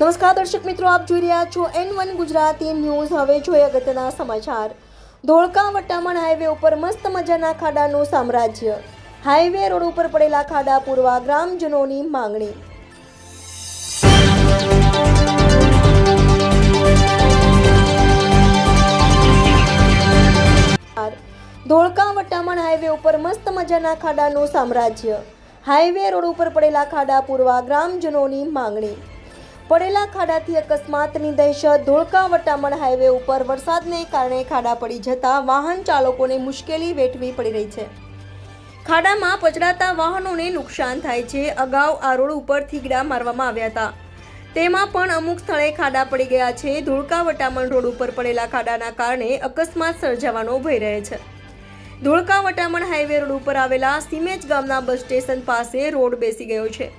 નમસ્કાર, દર્શક મિત્રો, આપ જોઈ રહ્યા છો એન વન ગુજરાતી ન્યૂઝ. હવે જોઈએ અગત્યના સમાચાર. ધોળકા વટામણ હાઈવે ઉપર મસ્ત મજાના ખાડાનું સામ્રાજ્ય. હાઈવે રોડ ઉપર પડેલા ખાડા પૂરવા ગ્રામજનોની માંગણી. ધોળકા વટામણ હાઈવે ઉપર મસ્ત મજાના ખાડાનું સામ્રાજ્ય. હાઈવે રોડ ઉપર પડેલા ખાડા પૂરવા ગ્રામજનોની માંગણી. પડેલા ખાડાથી અકસ્માતની દહેશત ધોળકા વટામણ હાઈવે ઉપર વરસાદને કારણે ખાડા પડી જતા વાહન ચાલકોને મુશ્કેલી વેઠવી પડી રહી છે. ખાડામાં પચડાતા વાહનોને નુકસાન થાય છે. અગાઉ આ રોડ ઉપર થીગડા મારવામાં આવ્યા હતા. તેમાં પણ અમુક સ્થળે ખાડા પડી ગયા છે. ધોળકા વટામણ રોડ ઉપર પડેલા ખાડાના કારણે અકસ્માત સર્જાવાનો ભય રહે છે. ધોળકા વટામણ હાઈવે રોડ ઉપર આવેલા સિમેજ ગામના બસ સ્ટેશન પાસે રોડ બેસી ગયો છે.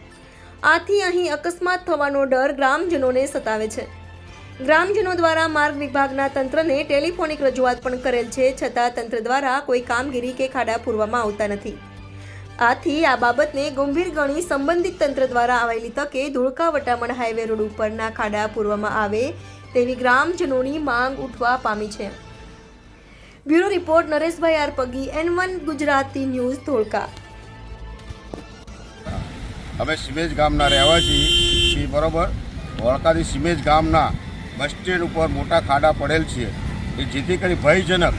આથી અહીં અકસ્માત થવાનો ડર ગ્રામજનોને સતાવે છે. ગ્રામજનો દ્વારા માર્ગ વિભાગના તંત્રને ટેલિફોનિક રજૂઆત પણ કરેલ છે, છતાં તંત્ર દ્વારા કોઈ કામગીરી કે ખાડા પૂરવામાં આવતા નથી. આથી આ બાબતને ગંભીર ગણી સંબંધિત તંત્ર દ્વારા આવેલી તકે ધોળકા વટામણ હાઈવે રોડ ઉપરના ખાડા પૂરવામાં આવે તેવી ગ્રામજનોની માંગ ઉઠવા પામી છે. Bureau report Nareshbhai R Pagi N one Gujarati news Dholka. અમે સિમેજ ગામના રહેવાસી છીએ, બરોબર? વળકાથી સિમેજ ગામના બસ સ્ટેન્ડ ઉપર મોટા ખાડા પડેલ છે એ જેથી કરી ભયજનક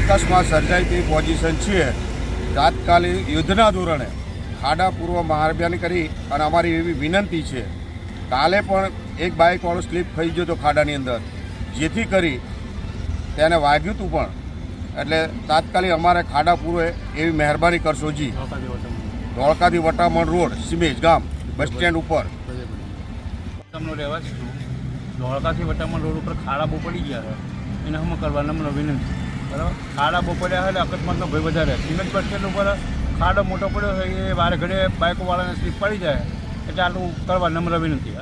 અકસ્માત સર્જાય તેવી પોઝિશન છીએ. તાત્કાલિક યુદ્ધના ધોરણે ખાડા પૂર્વ મહારભ્યાન કરી અને અમારી એવી વિનંતી છે. કાલે પણ એક બાઇકવાળો સ્લીપ થઈ ગયો હતો ખાડાની અંદર. જેથી કરી તેને વાગ્યું હતું પણ. એટલે તાત્કાલિક અમારે ખાડા પૂરો એવી મહેરબાની કરશો જી. ધોળકાથી વટામણ રોડ સિમેજ ગામ બસ સ્ટેન્ડ ઉપર. વટામણનો રહેવાસી છું. ધોળકાથી વટામણ રોડ ઉપર ખાડા બહુ પડી ગયા છે. એને હું કરવાના મને વિનંતી. બરાબર? ખાડા બહુ પડ્યા હોય અકસ્માતનો ભય વધારે સિમેન્ટ બસ સ્ટેન્ડ ઉપર ખાડો મોટો પડ્યો હોય એ વારે ઘડે બાઇકોવાળાને સ્લીપ પડી જાય. એટલે આટલું કરવા નમ્ર વિનંતી.